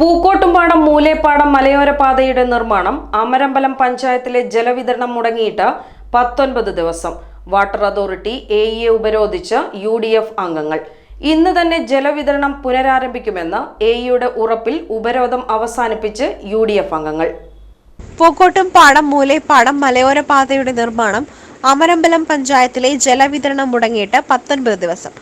മൂലേപ്പാടം മലയോര പാതയുടെ നിർമ്മാണം അമരമ്പലം പഞ്ചായത്തിലെ ജലവിതരണം മുടങ്ങിയിട്ട് പത്തൊൻപത് ദിവസം. വാട്ടർ അതോറിറ്റി എ ഇയെ ഉപരോധിച്ച് യു ഡി എഫ് അംഗങ്ങൾ. ഇന്ന് തന്നെ ജലവിതരണം പുനരാരംഭിക്കുമെന്ന് എ ഇയുടെ ഉറപ്പിൽ ഉപരോധം അവസാനിപ്പിച്ച് യു ഡി എഫ് അംഗങ്ങൾ. പൂക്കോട്ടും പാടം മൂലേപ്പാടം മലയോര പാതയുടെ നിർമ്മാണം അമരമ്പലം പഞ്ചായത്തിലെ ജലവിതരണം മുടങ്ങിയിട്ട് പത്തൊൻപത് ദിവസം.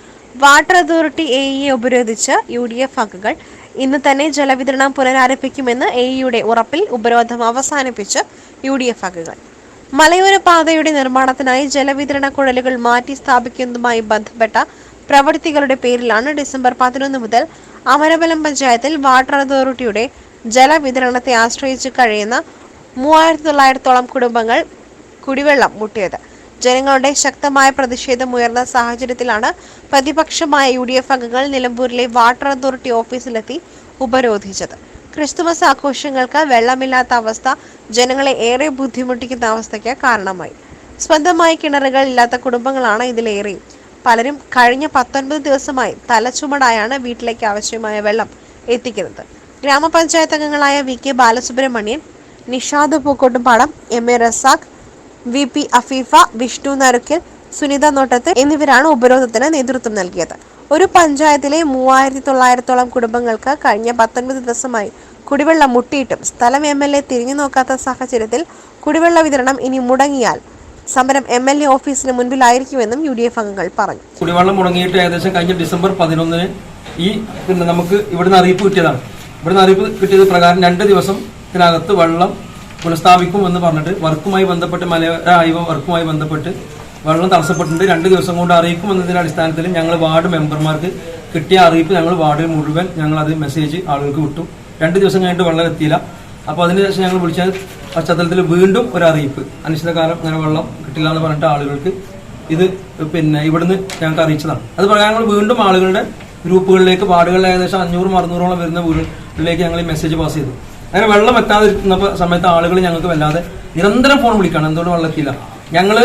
വാട്ടർ അതോറിറ്റി എ ഇയെ ഉപരോധിച്ച് യു ഡി എഫ് അംഗങ്ങൾ ഇന്ന് തന്നെ ജലവിതരണം പുനരാരംഭിക്കുമെന്ന് എ ഇയുടെ ഉറപ്പിൽ ഉപരോധം അവസാനിപ്പിച്ച് യു ഡി എഫ് അംഗങ്ങൾ. മലയോര പാതയുടെ നിർമ്മാണത്തിനായി ജലവിതരണ കുഴലുകൾ മാറ്റി സ്ഥാപിക്കുന്നതുമായി ബന്ധപ്പെട്ട പ്രവൃത്തികളുടെ പേരിലാണ് ഡിസംബർ പതിനൊന്ന് മുതൽ അമരബലം പഞ്ചായത്തിൽ വാട്ടർ അതോറിറ്റിയുടെ ജലവിതരണത്തെ ആശ്രയിച്ച് കഴിയുന്ന മൂവായിരത്തി തൊള്ളായിരത്തോളം കുടുംബങ്ങൾ കുടിവെള്ളം മുട്ടിയത്. ജനങ്ങളുടെ ശക്തമായ പ്രതിഷേധം ഉയർന്ന സാഹചര്യത്തിലാണ് പ്രതിപക്ഷമായ യു ഡി എഫ് അംഗങ്ങൾ നിലമ്പൂരിലെ വാട്ടർ അതോറിറ്റി ഓഫീസിലെത്തി ഉപരോധിച്ചത്. ക്രിസ്തുമസ് ആഘോഷങ്ങൾക്ക് വെള്ളമില്ലാത്ത അവസ്ഥ ജനങ്ങളെ ഏറെ ബുദ്ധിമുട്ടിക്കുന്ന അവസ്ഥയ്ക്ക് കാരണമായി. സ്വന്തമായി കിണറുകൾ ഇല്ലാത്ത കുടുംബങ്ങളാണ് ഇതിലേറെയും. പലരും കഴിഞ്ഞ പത്തൊൻപത് ദിവസമായി തലച്ചുമടായാണ് വീട്ടിലേക്ക് ആവശ്യമായ വെള്ളം എത്തിക്കുന്നത്. ഗ്രാമപഞ്ചായത്ത് അംഗങ്ങളായ V K Balasubramanian Nishad Pookkottumpadam M A Razak V P Afeefa Vishnu Narukkil Sunitha Nottath എന്നിവരാണ് ഉപരോധത്തിന് നേതൃത്വം നൽകിയത്. ഒരു പഞ്ചായത്തിലെ മൂവായിരത്തി തൊള്ളായിരത്തോളം കുടുംബങ്ങൾക്ക് കഴിഞ്ഞ പത്തൊൻപത് ദിവസമായി കുടിവെള്ളം മുട്ടിയിട്ടും സ്ഥലം എം എൽ എ തിരിഞ്ഞു നോക്കാത്ത സാഹചര്യത്തിൽ കുടിവെള്ള വിതരണം ഇനി മുടങ്ങിയാൽ സമരം എം എൽ എ ഓഫീസിന് മുൻപിലായിരിക്കുമെന്നും യു ഡി എഫ് അംഗങ്ങൾ പറഞ്ഞു. കുടിവെള്ളം മുടങ്ങിയിട്ട് ഏകദേശം കഴിഞ്ഞ ഡിസംബർ പതിനൊന്നിന് ഈ പിന്നെ നമുക്ക് ഇവിടുന്ന് അറിയിപ്പ് കിട്ടിയതാണ്. ഇവിടുന്ന് അറിയിപ്പ് കിട്ടിയത് പ്രകാരം രണ്ട് ദിവസത്തിനകത്ത് വെള്ളം പുനഃസ്ഥാപിക്കും എന്ന് പറഞ്ഞിട്ട് വർക്കുമായി ബന്ധപ്പെട്ട് മലയോര ഹൈവ വർക്കുമായി ബന്ധപ്പെട്ട് വെള്ളം തടസ്സപ്പെട്ടിട്ടുണ്ട്. രണ്ട് ദിവസം കൊണ്ട് അറിയിക്കും എന്നതിന്റെ അടിസ്ഥാനത്തിൽ ഞങ്ങൾ വാർഡ് മെമ്പർമാർക്ക് കിട്ടിയ അറിയിപ്പ് ഞങ്ങൾ വാർഡിൽ മുഴുവൻ ഞങ്ങൾ അത് മെസ്സേജ് ആളുകൾക്ക് വിട്ടു. രണ്ട് ദിവസം കഴിഞ്ഞിട്ട് വെള്ളം എത്തിയില്ല. അപ്പോൾ അതിനുശേഷം ഞങ്ങൾ വിളിച്ച പശ്ചാത്തലത്തിൽ വീണ്ടും ഒരു അറിയിപ്പ്. അനിശ്ചിതകാലം അങ്ങനെ വെള്ളം കിട്ടില്ല എന്ന് പറഞ്ഞിട്ട് ആളുകൾക്ക് ഇത് പിന്നെ ഇവിടുന്ന് ഞങ്ങൾക്ക് അറിയിച്ചതാണ്. അത് പറയാൻ ഞങ്ങൾ വീണ്ടും ആളുകളുടെ ഗ്രൂപ്പുകളിലേക്ക് വാർഡുകളിൽ ഏകദേശം അഞ്ഞൂറും അറുന്നൂറോളം വരുന്ന വീടുകളിലേക്ക് ഞങ്ങൾ ഈ മെസ്സേജ് പാസ് ചെയ്തു. അങ്ങനെ വെള്ളം എത്താതിരിക്കുന്ന സമയത്ത് ആളുകൾ ഞങ്ങൾക്ക് വല്ലാതെ നിരന്തരം ഫോൺ വിളിക്കണം. എന്തുകൊണ്ട് വെള്ളം എത്തിയില്ല? ഞങ്ങൾ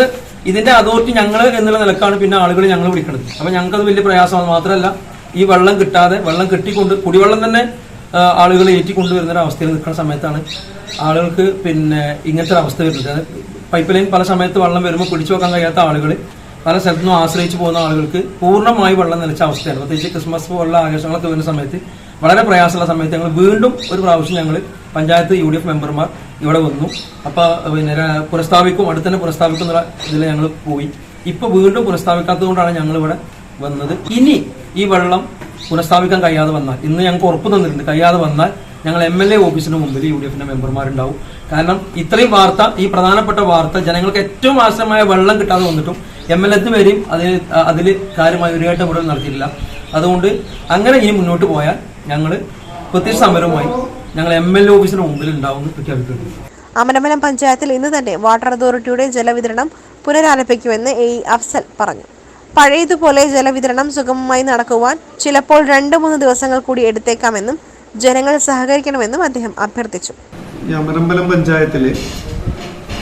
ഇതിന്റെ അതോറിറ്റി ഞങ്ങൾ എന്നുള്ള നിലക്കാണ് പിന്നെ ആളുകൾ ഞങ്ങൾ വിളിക്കുന്നത് അപ്പൊ ഞങ്ങൾക്ക് അത് വലിയ പ്രയാസമാണ്. മാത്രമല്ല ഈ വെള്ളം കിട്ടാതെ വെള്ളം കിട്ടിക്കൊണ്ട് കുടിവെള്ളം തന്നെ ആളുകൾ ഏറ്റിക്കൊണ്ടുവരുന്ന ഒരു അവസ്ഥയിൽ നിൽക്കുന്ന സമയത്താണ് ആളുകൾക്ക് പിന്നെ ഇങ്ങനത്തെ ഒരു അവസ്ഥ വരുന്നത്. പൈപ്പ് ലൈൻ പല സമയത്ത് വെള്ളം വരുമ്പോൾ പിടിച്ചു വെക്കാൻ കഴിയാത്ത ആളുകൾ പല സ്ഥലത്തുനിന്നും ആശ്രയിച്ചു പോകുന്ന ആളുകൾക്ക് പൂർണമായി വെള്ളം നിലച്ച അവസ്ഥയാണ്. പ്രത്യേകിച്ച് ക്രിസ്മസ് പോലുള്ള ആഘോഷങ്ങളൊക്കെ വരുന്ന സമയത്ത് വളരെ പ്രയാസമുള്ള സമയത്ത് ഞങ്ങൾ വീണ്ടും ഒരു പ്രാവശ്യം ഞങ്ങൾ പഞ്ചായത്ത് യു ഡി എഫ് മെമ്പർമാർ ഇവിടെ വന്നു. അപ്പോൾ പിന്നെ പുനസ്ഥാപിക്കും അടുത്ത് തന്നെ പുനഃസ്ഥാപിക്കും എന്നുള്ള ഇതിൽ ഞങ്ങൾ പോയി. ഇപ്പോൾ വീണ്ടും പുനഃസ്ഥാപിക്കാത്തത് കൊണ്ടാണ് ഞങ്ങൾ ഇവിടെ വന്നത്. ഇനി ഈ വെള്ളം പുനഃസ്ഥാപിക്കാൻ കഴിയാതെ വന്നാൽ ഇന്ന് ഞങ്ങൾക്ക് ഉറപ്പ് തന്നിട്ടുണ്ട് കഴിയാതെ വന്നാൽ ഞങ്ങൾ എം എൽ എ ഓഫീസിന് മുമ്പിൽ യു ഡി എഫിന്റെ മെമ്പർമാരുണ്ടാവും. കാരണം ഇത്രയും വാർത്ത ഈ പ്രധാനപ്പെട്ട വാർത്ത ജനങ്ങൾക്ക് ഏറ്റവും ആവശ്യമായ വെള്ളം കിട്ടാതെ വന്നിട്ടും എം എൽ എത്തിന് വരെയും അതിൽ അതിൽ കാര്യമായ ഒരു ഇവിടെ നടത്തിയിട്ടില്ല. അതുകൊണ്ട് അങ്ങനെ ഇനി മുന്നോട്ട് പോയാൽ ഞങ്ങൾ പ്രത്യേക സമരവുമായി ഞങ്ങൾ എം എൽ എ ഓഫീസിന് മുമ്പിൽ ഉണ്ടാവുമെന്ന് പ്രഖ്യാപിക്കുന്നു അമരമലം പഞ്ചായത്തിൽ ഇന്ന് തന്നെ വാട്ടർ അതോറിറ്റിയുടെ ജലവിതരണം പുനരാരംഭിക്കുമെന്ന് എ അഫ്സൽ പറഞ്ഞു. പഴയതുപോലെ ജലവിതരണം സുഗമമായി നടക്കുവാൻ ചിലപ്പോൾ രണ്ട് മൂന്ന് ദിവസങ്ങൾ കൂടി എടുത്തേക്കാമെന്നും ജനങ്ങൾ സഹകരിക്കണമെന്നും അദ്ദേഹം അഭ്യർത്ഥിച്ചു. ഈ അമരമ്പലം പഞ്ചായത്തിൽ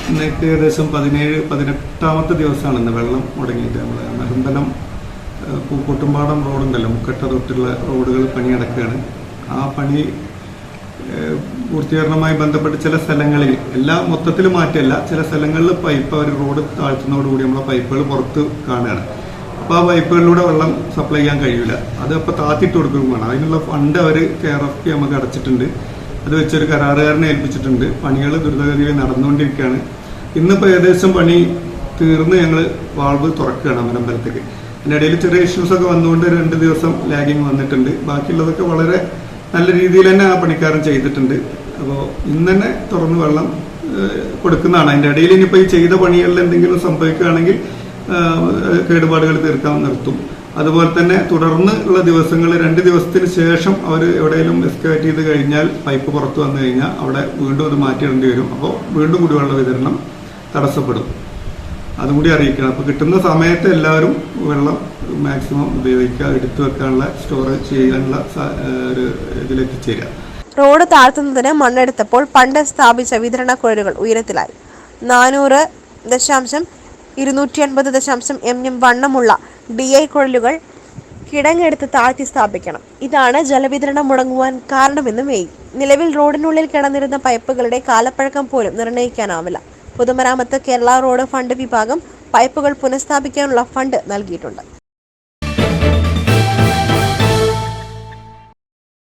ഇന്നേക്ക് ഏകദേശം പതിനേഴ് പതിനെട്ടാമത്തെ ദിവസമാണ് ഇന്ന് വെള്ളം മുടങ്ങിയിട്ട് നമ്മൾ അമരമ്പലം പൂക്കോട്ടുംപാടം റോഡുണ്ടല്ലോ മുക്കട്ട തൊട്ടുള്ള റോഡുകൾ പണി നടക്കുകയാണ് ആ പണി പൂർത്തീകരണവുമായി ബന്ധപ്പെട്ട് ചില സ്ഥലങ്ങളിൽ എല്ലാ മൊത്തത്തിൽ മാറ്റമല്ല ചില സ്ഥലങ്ങളിൽ പൈപ്പ് അവർ റോഡ് താഴ്ത്തുന്നതോടുകൂടി നമ്മളെ പൈപ്പുകൾ പുറത്ത് കാണുകയാണ്. അപ്പോൾ ആ പൈപ്പുകളിലൂടെ വെള്ളം സപ്ലൈ ചെയ്യാൻ കഴിയില്ല അത് അപ്പോൾ താത്തിട്ട് കൊടുക്കുകയാണ് അതിനുള്ള ഫണ്ട് അവർ കെയർ ഓഫ് നമുക്ക് അടച്ചിട്ടുണ്ട്. അത് വെച്ചൊരു കരാറുകാരനെ ഏൽപ്പിച്ചിട്ടുണ്ട്. പണികൾ ദുരിതഗതിയിൽ നടന്നുകൊണ്ടിരിക്കുകയാണ്. ഇന്നിപ്പോൾ ഏകദേശം പണി തീർന്ന് ഞങ്ങൾ വാൾവ് തുറക്കുകയാണ് അമരമ്പലത്തേക്ക് അതിന്റെ ഇടയിൽ ചെറിയ ഇഷ്യൂസ് ഒക്കെ വന്നുകൊണ്ട് രണ്ട് ദിവസം ലാഗിങ് വന്നിട്ടുണ്ട്. ബാക്കിയുള്ളതൊക്കെ വളരെ നല്ല രീതിയിൽ തന്നെ ആ പണിക്കാരൻ ചെയ്തിട്ടുണ്ട്. അപ്പോൾ ഇന്ന് തന്നെ തുറന്ന് വെള്ളം കൊടുക്കുന്നതാണ്. അതിന്റെ ഇടയിൽ ഇനിയിപ്പോൾ ഈ ചെയ്ത പണികളിൽ എന്തെങ്കിലും സംഭവിക്കുകയാണെങ്കിൽ കേടുപാടുകൾ തീർക്കാൻ നിർത്തും. അതുപോലെ തന്നെ തുടർന്ന് ഉള്ള ദിവസങ്ങൾ രണ്ട് ദിവസത്തിന് ശേഷം അവർ എവിടെയെങ്കിലും എക്സ്കേറ്റ് ചെയ്ത് കഴിഞ്ഞാൽ പൈപ്പ് പുറത്ത് വന്നു കഴിഞ്ഞാൽ അവിടെ വീണ്ടും അത് മാറ്റിയിടേണ്ടി വരും. അപ്പോൾ വീണ്ടും കുടിവെള്ള വിതരണം തടസ്സപ്പെടും. അതും കൂടി അറിയിക്കണം. അപ്പോൾ കിട്ടുന്ന സമയത്ത് എല്ലാവരും വെള്ളം മാക്സിമം ഉപയോഗിക്കുക എടുത്തു വെക്കാനുള്ള സ്റ്റോറേജ് ചെയ്യാനുള്ള ഒരു ഇതിലെത്തിച്ചേരുക റോഡ് താഴ്ത്തുന്നതിന് മണ്ണെടുത്തപ്പോൾ പണ്ട് സ്ഥാപിച്ച വിതരണ കുഴലുകൾ ഉയരത്തിലായി. നാനൂറ് ദശാംശം ഇരുന്നൂറ്റി അൻപത് ദശാംശം എം എം വണ്ണമുള്ള ഡി ഐ കുഴലുകൾ കിടങ്ങെടുത്ത് താഴ്ത്തി സ്ഥാപിക്കണം. ഇതാണ് ജലവിതരണം മുടങ്ങുവാൻ കാരണമെന്ന് മെയ് നിലവിൽ റോഡിനുള്ളിൽ കിടന്നിരുന്ന പൈപ്പുകളുടെ കാലപ്പഴക്കം പോലും നിർണയിക്കാനാവില്ല പൊതുമരാമത്ത് കേരള റോഡ് ഫണ്ട് വിഭാഗം പൈപ്പുകൾ പുനഃസ്ഥാപിക്കാനുള്ള ഫണ്ട് നൽകിയിട്ടുണ്ട്